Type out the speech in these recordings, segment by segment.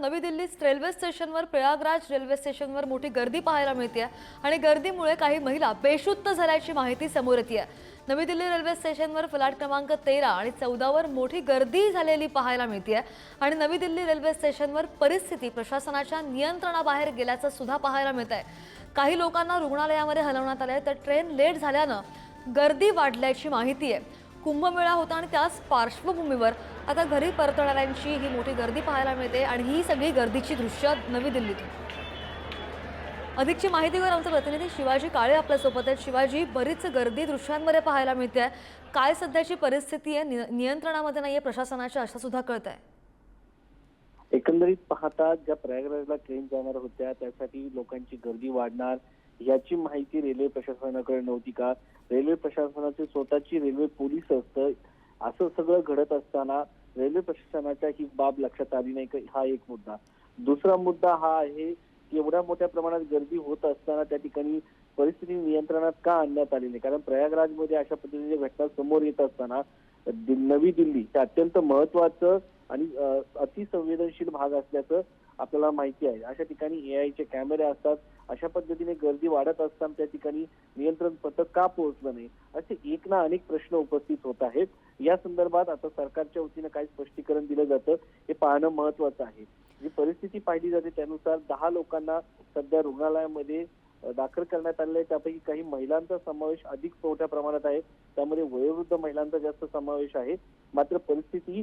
नवी दिल्लीत रेल्वे स्टेशनवर प्रयागराज रेल्वे स्टेशनवर मोठी गर्दी पाहायला मिळते आणि गर्दीमुळे काही महिला बेशुद्ध झाल्याची माहिती समोर येते नवी दिल्ली रेल्वे स्टेशनवर फ्लॅट क्रमांक तेरा आणि चौदावर मोठी गर्दी झालेली पाहायला मिळते आहे आणि नवी दिल्ली रेल्वे स्टेशनवर परिस्थिती प्रशासनाच्या नियंत्रणाबाहेर गेल्याचं सुद्धा पाहायला मिळत आहे काही लोकांना रुग्णालयामध्ये हलवण्यात आले तर ट्रेन लेट झाल्यानं गर्दी वाढल्याची माहिती आहे कुंभमेळा होता आणि त्याच पार्श्वभूमीवर आता घरी परतणाऱ्यांची ही मोठी गर्दी पाहायला मिळते आणि ही सगळी गर्दीची दृश्य नवी दिल्लीतून. अधिकची माहिती घेऊन आमचे प्रतिनिधी शिवाजी काळे आपल्यासोबत आहेत. शिवाजी बरीच गर्दी दृश्यांमध्ये पाहायला मिळते. काय सध्याची परिस्थिती आहे? नि- नियंत्रणामध्ये नाहीये प्रशासनाच्या अशा सुद्धा कळत आहे एकंदरीत पाहता ज्या प्रयागराजला ट्रेन जाणार होत्या त्यासाठी लोकांची गर्दी वाढणार. याची माहिती रेल्वे प्रशासनाकडे नव्हती का? रेल्वे प्रशासनाचे स्वतःची रेल्वे पोलीस असतं. असं सगळं घडत असताना रेल्वे प्रशासनाच्या ही बाब लक्षात आली नाही का? हा एक मुद्दा. दुसरा मुद्दा हा आहे की एवढ्या मोठ्या प्रमाणात गर्दी होत असताना त्या ठिकाणी परिस्थिती नियंत्रणात का आणण्यात आली नाही? कारण प्रयागराजमध्ये अशा पद्धतीच्या घटना समोर येत असताना नवी दिल्ली हे अत्यंत महत्वाचं आणि अतिसंवेदनशील भाग असल्याचं आपल्याला माहिती आहे. अशा ठिकाणी एआयचे कॅमेरे असतात. अशा पद्धतीने गर्दी वाढत असताना त्या ठिकाणी नियंत्रण पथक का पोहोचलं नाही? असे एक ना अनेक प्रश्न उपस्थित होत आहेत. या संदर्भात आता सरकारच्या वतीनं काय स्पष्टीकरण दिलं जातं. हे पाहणं महत्वाचं आहे. जी परिस्थिती पाहिली जाते त्यानुसार दहा लोकांना सध्या रुग्णालयामध्ये दाखल करण्यात आलेले आहे. त्यापैकी काही महिलांचा समावेश अधिक मोठ्या प्रमाणात आहे. त्यामध्ये वयोवृद्ध महिलांचा जास्त समावेश आहे. मात्र परिस्थिती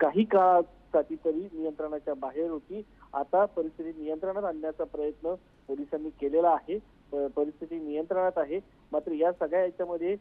काही काळासाठी तरी नियंत्रणाच्या बाहेर होती. आता परिस्थिती नियंत्रणात आणण्याचा प्रयत्न पोलिसांनी केलेला आहे. परिस्थिती नियंत्रणात आहे. मात्र या सगळ्या याच्यामध्ये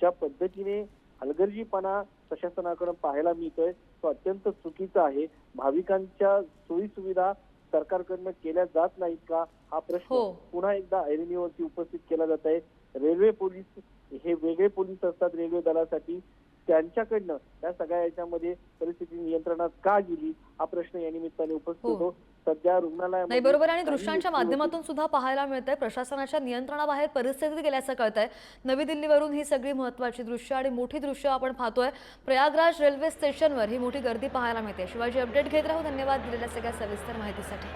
ज्या पद्धतीने हलगर्जीपणा प्रशासनाकडून पाहायला मिळतोय तो अत्यंत चुकीचा आहे. भाविकांच्या सोयी सुविधा सरकारकडनं केल्या जात नाहीत का? हा प्रश्न हो. पुन्हा एकदा ऐरणीवरती उपस्थित केला जात आहे. रेल्वे पोलीस हे वेगळे पोलीस असतात रेल्वे दलासाठी. त्यांच्याकडनं या सगळ्या याच्यामध्ये परिस्थिती नियंत्रणात का गेली? हा प्रश्न या निमित्ताने उपस्थित हो. होतो. सध्या रुग्णालयामध्ये नाही बरोबर. आणि दृश्यांच्या माध्यमातून सुद्धा पाहायला मिळत आहे प्रशासनाच्या नियंत्रणाबाहेर परिस्थिती गेल्याचं कळत आहे नवी दिल्लीवरून ही सगळी महत्वाची दृश्य आणि मोठी दृश्य आपण पाहतोय. प्रयागराज रेल्वे स्टेशनवर ही मोठी गर्दी पाहायला मिळते. शिवाजी अपडेट घेत राहू. धन्यवाद दिलेल्या सगळ्या सविस्तर माहितीसाठी.